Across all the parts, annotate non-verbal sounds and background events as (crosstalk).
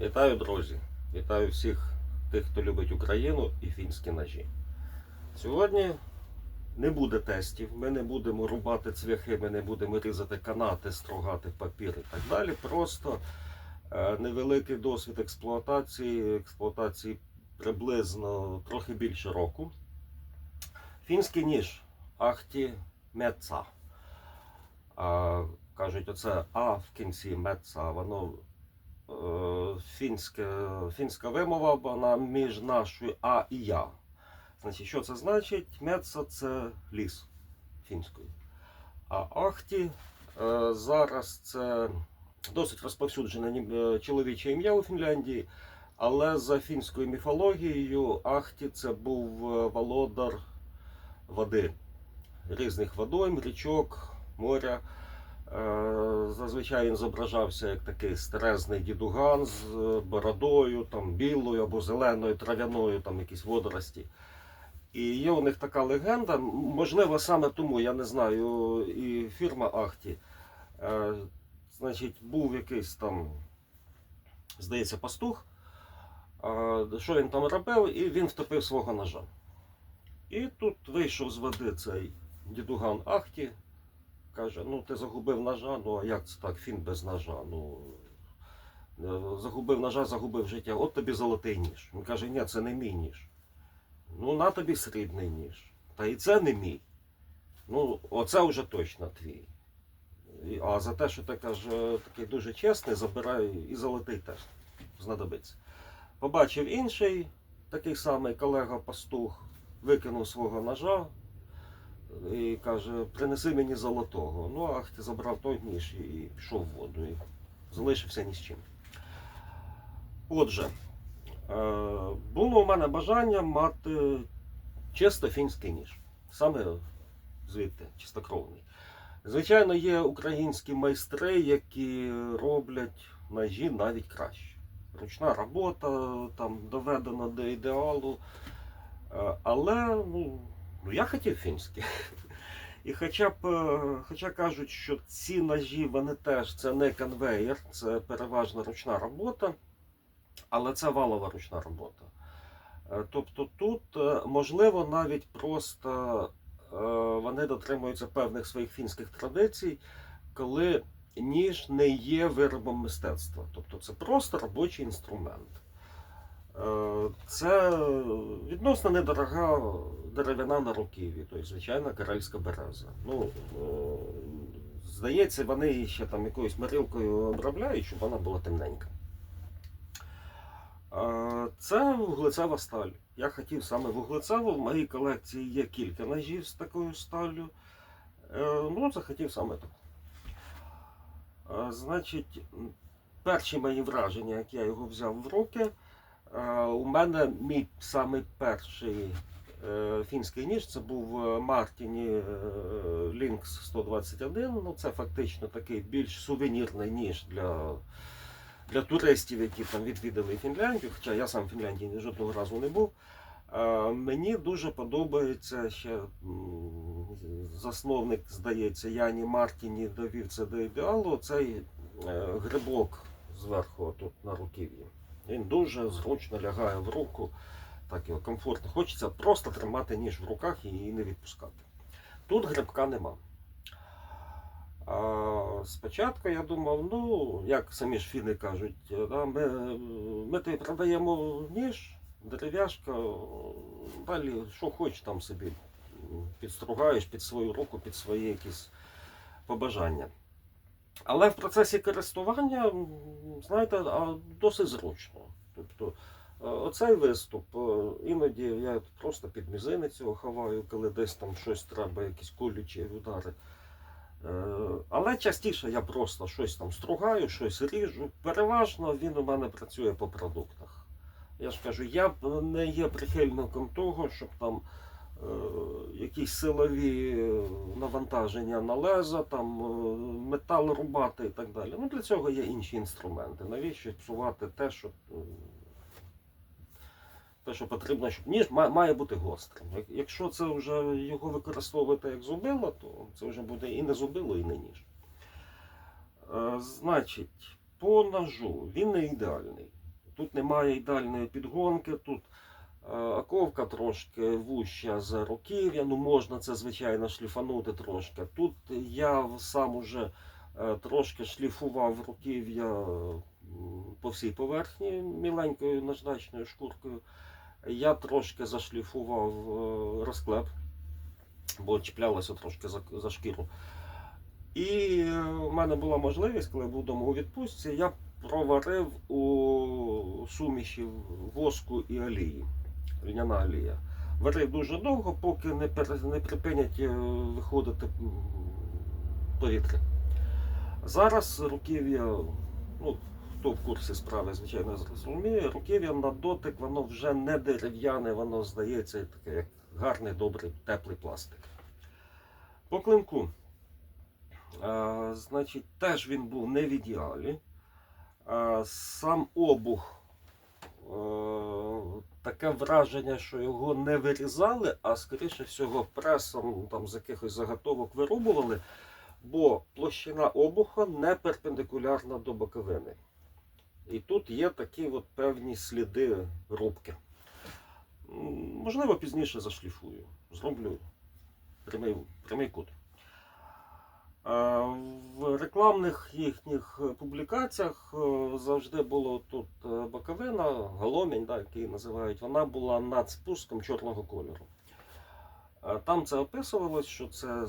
Вітаю, друзі! Вітаю всіх тих, хто любить Україну і фінські ножі. Сьогодні не буде тестів, ми не будемо рубати цвяхи, ми не будемо різати канати, стругати папір і так далі. Просто е, невеликий досвід експлуатації, експлуатації приблизно трохи більше року. Фінський ніж Ахті Меца. Кажуть, оце А в кінці Меца, воно фінське, фінська вимова, вона між нашою А і Я. Значить, що це значить? Меца це ліс фінською. А Ахті е, зараз це досить розповсюджене е, чоловіче ім'я у Фінляндії, але за фінською міфологією Ахті це був е, володар води, різних водойм, річок, моря. Е, Зазвичай він зображався як такий стерезний дідуган з е, бородою, там, білою або зеленою, трав'яною, там якісь водорості. І є у них така легенда, можливо, саме тому, я не знаю, і фірма Ахті. Е, Значить, був якийсь там, здається, пастух. Що він там робив, і він втопив свого ножа. І тут вийшов з води цей дідуган Ахті, каже: ну ти загубив ножа, ну а як це так, фін без ножа? Ну, е, загубив ножа, загубив життя, от тобі золотий ніж. Він каже, ні, це не мій ніж. Ну, на тобі срібний ніж. Та і це не мій. Ну, оце вже точно твій. А за те, що ти каже, такий дуже чесний, забираю і золотий теж знадобиться. Побачив інший, такий самий колега-пастух, викинув свого ножа і каже: принеси мені золотого. Ну, ах, ти забрав той ніж і пішов в воду. І залишився ні з чим. Отже, е, було у мене бажання мати чисто фінський ніж. Саме звідти, чистокровний. Звичайно, є українські майстри, які роблять ножі навіть краще. Ручна робота там доведена до ідеалу. Е, Але ну, ну я хотів фінські. І хоча б, е, хоча кажуть, що ці ножі вони теж це не конвейер, це переважно ручна робота, але це валова ручна робота. Е, Тобто тут, е, можливо, навіть просто вони дотримуються певних своїх фінських традицій, коли ніж не є виробом мистецтва. Тобто це просто робочий інструмент. Е, Це відносно недорога дерев'яна на руків'ї, тобто звичайна карельська береза. Ну, е, здається, вони її ще там якоюсь мирилкою обробляють, щоб вона була темненька. Е, Це вуглецева сталь. Я хотів саме вуглецеву. В моїй колекції є кілька ножів з такою сталлю. Ну, захотів саме таку. Значить, перші мої враження, як я його взяв в руки, у мене мій самий перший е, фінський ніж це був е, Мартіні е, Lynx 121. Ну, це фактично такий більш сувенірний ніж для, для туристів, які там відвідали Фінляндію. Хоча я сам в Фінляндії жодного разу не був. Мені дуже подобається ще засновник, здається, Яні Мартіні довів це до ідеалу. Цей грибок зверху тут на руків'ї. Він дуже зручно лягає в руку, так його комфортно. Хочеться просто тримати ніж в руках і її не відпускати. Тут грибка нема. А спочатку я думав, ну, як самі ж фіни кажуть, да, ми, ми тобі продаємо ніж, дерев'яшка, далі що хочеш там собі підстругаєш під свою руку, під свої якісь побажання. Але в процесі користування, знаєте, досить зручно. Тобто, е, оцей виступ, е, іноді я просто під мізинець ховаю, коли десь там щось треба, якісь колючі удари. Е, Але частіше я просто щось там стругаю, щось ріжу. Переважно він у мене працює по продуктах. Я ж кажу, я не є прихильником того, щоб там якісь силові е, навантаження на леза, там е, метал рубати і так далі. Ну для цього є інші інструменти. Навіщо псувати те, що, е, те, що потрібно, щоб ніж має бути гострим. Якщо це вже його використовувати як зубило, то це вже буде і не зубило, і не ніж. Е, Значить, по ножу він не ідеальний. Тут немає ідеальної підгонки, тут е, оковка трошки вуща за руків'я, ну можна це звичайно шліфанути трошки. Тут я сам уже е, трошки шліфував руків'я по всій поверхні міленькою наждачною шкуркою. Я трошки зашліфував е, розклеп, бо чіплялося трошки за, за шкіру. І е, в мене була можливість, коли був у відпустці, я проварив у суміші воску і олії, льняна олія. Дуже довго, поки не, не припинять е, виходити повітря. Зараз руків'я, ну, хто в курсі справи, звичайно, зрозуміє, руків'я на дотик, воно вже не дерев'яне, воно здається таке, як гарний, добрий, теплий пластик. По клинку. А, значить, теж він був не в ідеалі. А, сам обух. Таке враження, що його не вирізали, а скоріше всього пресом там, з якихось заготовок вирубували, бо площина обуха не перпендикулярна до боковини. І тут є такі от певні сліди рубки. Можливо, пізніше зашліфую. Зроблю прямий, прямий кут. А В рекламних їхніх публікаціях е, завжди було тут е, боковина, голомінь, да, який називають, вона була над спуском чорного кольору. Там це описувалось, що це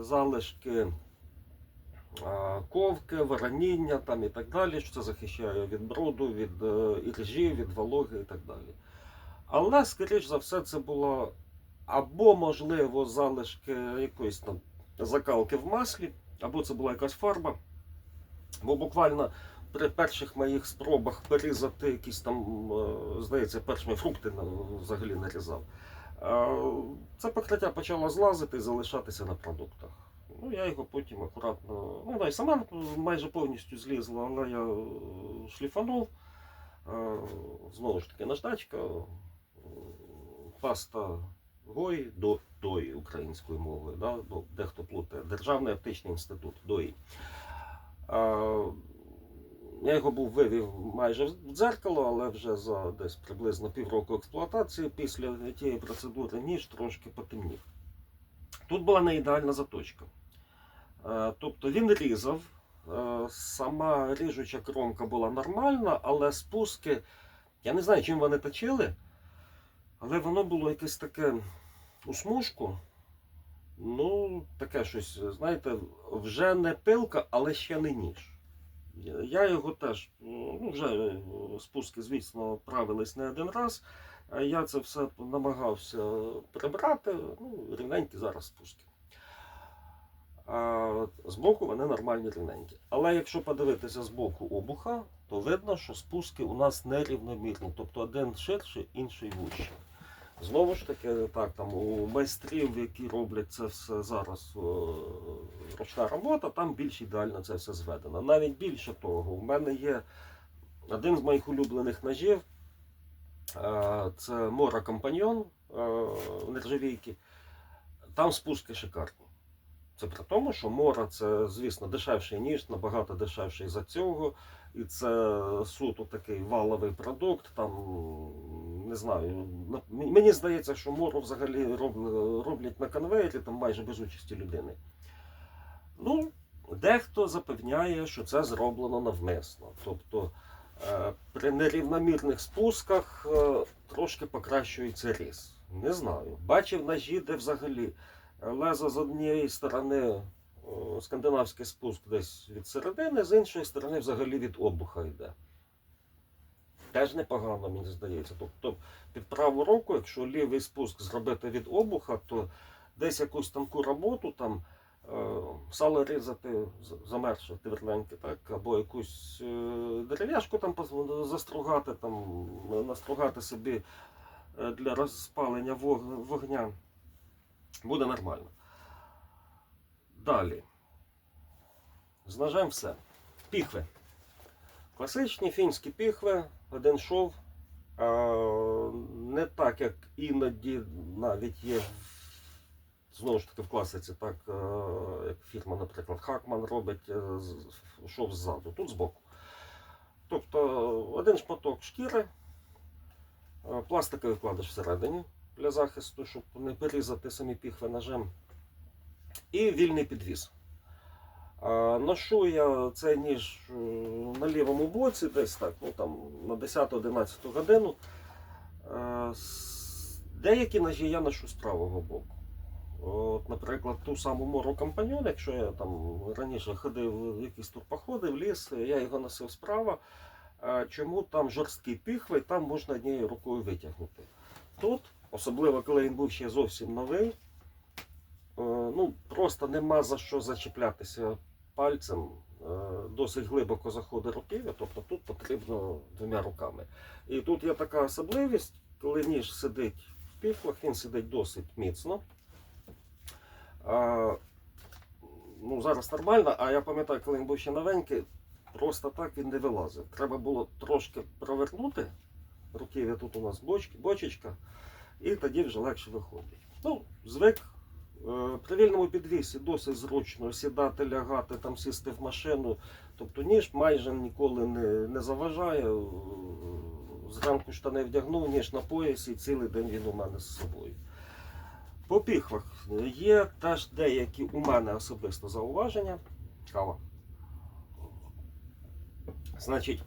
залишки ковки, вороніння там і так далі, що це захищає від бруду, від е, іржі, від вологи і так далі. Але, скоріш за все, це було або, можливо, залишки якоїсь там закалки в маслі, або це була якась фарба. Бо буквально при перших моїх спробах порізати якісь там, е, здається, першими фрукти взагалі нарізав. Це покриття почало злазити і залишатися на продуктах. Ну, я його потім акуратно. Ну, да, і сама майже повністю злізла, але я е, шліфанув. Е, Знову ж таки, наждачка, паста ГОЙ до ДОІ українською мовою, да? бо дехто плутає. Державний оптичний інститут ДОІ. А, я його був вивів майже в дзеркало, але вже за десь приблизно півроку експлуатації після тієї процедури ніж трошки потемнів. Тут була не ідеальна заточка. Тобто він різав, сама ріжуча кромка була нормальна, але спуски, я не знаю, чим вони точили, але воно було якесь таке у. Ну, таке щось, знаєте, вже не пилка, але ще не ніж. Я його теж, ну, вже е, спуски, звісно, правились не один раз. Я це все намагався прибрати. Ну, рівненькі зараз спуски. А збоку вони нормальні рівненькі. Але якщо подивитися з боку обуха, то видно, що спуски у нас нерівномірні. Тобто один ширший, інший вущий. Знову ж таки, так, там у майстрів, які роблять це все зараз е, ручна робота, там більш ідеально це все зведено. Навіть більше того, у мене є один з моїх улюблених ножів. е, Це Мора Компаньйон е, нержавійки. Там спуски шикарні. Це при тому, що Мора це, звісно, дешевший ніж, набагато дешевший за цього. І це суто такий валовий продукт. Там знаю. Мені здається, що мору взагалі роблять на конвейері там майже без участі людини. Ну, дехто запевняє, що це зроблено навмисно. Тобто е, при нерівномірних спусках е, трошки покращується різ. Не знаю. Бачив ножі, де взагалі лезо з однієї сторони скандинавський спуск десь від середини, з іншої сторони взагалі від обуха йде. Теж непогано, мені здається. Тобто під праву руку, якщо лівий спуск зробити від обуха, то десь якусь тонку роботу там е, сало різати з- замерше так, або якусь е, дерев'яшку там застругати, там, настругати собі е, для розпалення вогня. Буде нормально. Далі. З ножем все. Піхви. Класичні фінські піхви, один шов. Не так, як іноді навіть є знову ж таки в класиці, так е, як фірма, наприклад, Хакман робить е, шов ззаду, тут збоку. Тобто один шматок шкіри, е, пластиковий вкладиш всередині для захисту, щоб не перерізати самі піхви ножем. І вільний підвіз. Ношу я цей ніж е, на лівому боці, десь так, ну там на 10-11 годину. Е, Деякі ножі я ношу з правого боку. От, наприклад, ту саму мору компаньон, якщо я там раніше ходив в якісь турпоходи, в ліс, я його носив справа. Чому там жорсткі піхви, там можна однією рукою витягнути. Тут, особливо коли він був ще зовсім новий, просто нема за що зачіплятися пальцем. е, Досить глибоко заходить руків'я, тобто тут потрібно двома руками. І тут є така особливість, коли ніж сидить в піхвах, він сидить досить міцно. Ну, зараз нормально, а я пам'ятаю, коли він був ще новенький, просто так він не вилазив. Треба було трошки провернути. Руків'я тут у нас бочки, бочечка, і тоді вже легше виходить. Ну, звик. Е, При вільному підвісі досить зручно сідати, лягати, там сісти в машину. Тобто ніж майже ніколи не, не заважає. Е, Зранку штани вдягнув, ніж на поясі, цілий день він у мене з собою. По піхвах є теж деякі у мене особисто зауваження. Кава. Значить,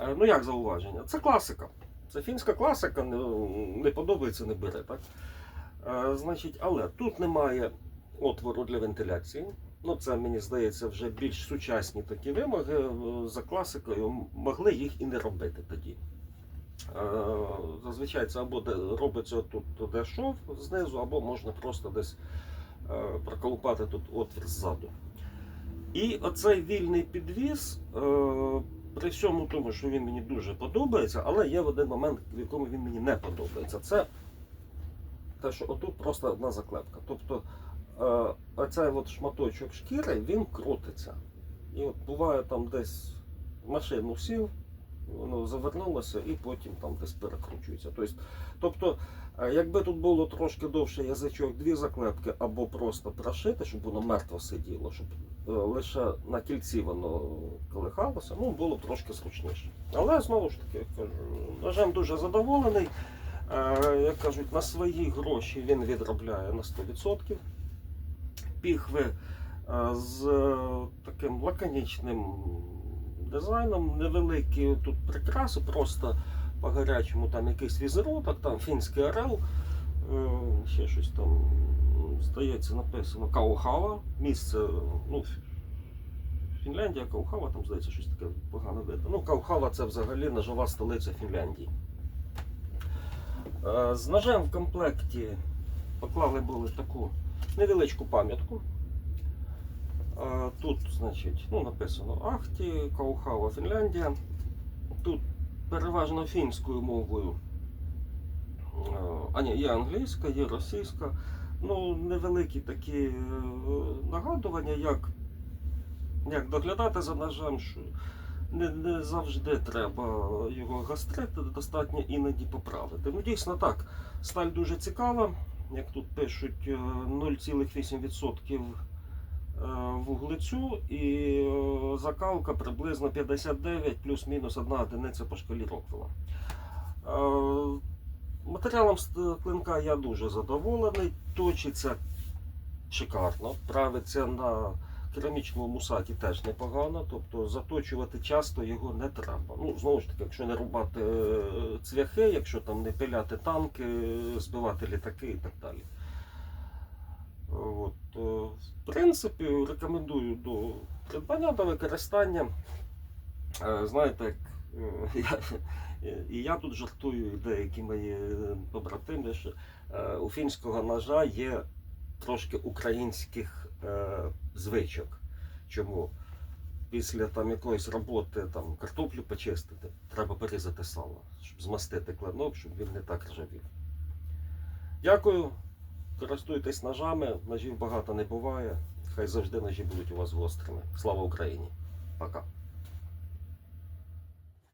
е, ну як зауваження? Це класика. Це фінська класика, не подобається, не бере. Так? Е, Значить, але тут немає отвору для вентиляції. Ну, це мені здається вже більш сучасні такі вимоги. Е, За класикою могли їх і не робити тоді. Е, Зазвичай це або робиться тут, де шов знизу, або можна просто десь проколупати тут отвір ззаду. І оцей вільний підвіз, при всьому тому, що він мені дуже подобається, але є один момент, в якому він мені не подобається. Це те, що отут просто одна заклепка. Тобто е, оцей от шматочок шкіри він крутиться. І от буває там десь машину сів, воно завернулося і потім там десь перекручується. Тобто, тобто е, якби тут було трошки довше язичок, дві заклепки, або просто прошити, щоб воно мертво сиділо, щоб е, лише на кільці воно колихалося, ну було б трошки зручніше. Але знову ж таки, кажу, ножем дуже задоволений. Е, Як кажуть, на свої гроші він відробляє на 100%. Піхви е, з е, таким лаконічним дизайном, невеликі тут прикраси, просто по гарячому там якийсь візерунок, там фінський орел, ще щось там, здається, написано Каухава, місце, ну, Фінляндія, Каухава, там здається щось таке погано видно. Ну, Каухава це взагалі ножова столиця Фінляндії. Е, З ножем в комплекті поклали були таку невеличку пам'ятку. Е, Тут, значить, ну, написано Ахті, Каухава, Фінляндія. Тут переважно фінською мовою. Е, А ні, є англійська, є російська. Ну, невеликі такі нагадування, як, як доглядати за ножем, що не, не завжди треба його гастрити, достатньо іноді поправити. Ну, дійсно так, сталь дуже цікава. Як тут пишуть, е, 0,8% е, вуглецю і е, закалка приблизно 59 плюс-мінус одна одиниця по шкалі Роквелла. Е, Матеріалом клинка я дуже задоволений, точиться шикарно, правиться на керамічному мусаті теж непогано, тобто заточувати часто його не треба. Ну, знову ж таки, якщо не рубати е, цвяхи, якщо там не пиляти танки, збивати літаки і так далі. От, е, в принципі, рекомендую до придбання, до використання. Е, Знаєте, як (laughs) я, і я тут жартую, деякі мої побратими, що у фінського ножа є трошки українських е, звичок. Чому? Після там якоїсь роботи там картоплю почистити, треба порізати сало, щоб змастити клинок, щоб він не так ржавів. Дякую. Користуйтесь ножами, ножів багато не буває. Хай завжди ножі будуть у вас гострими. Слава Україні! Пока.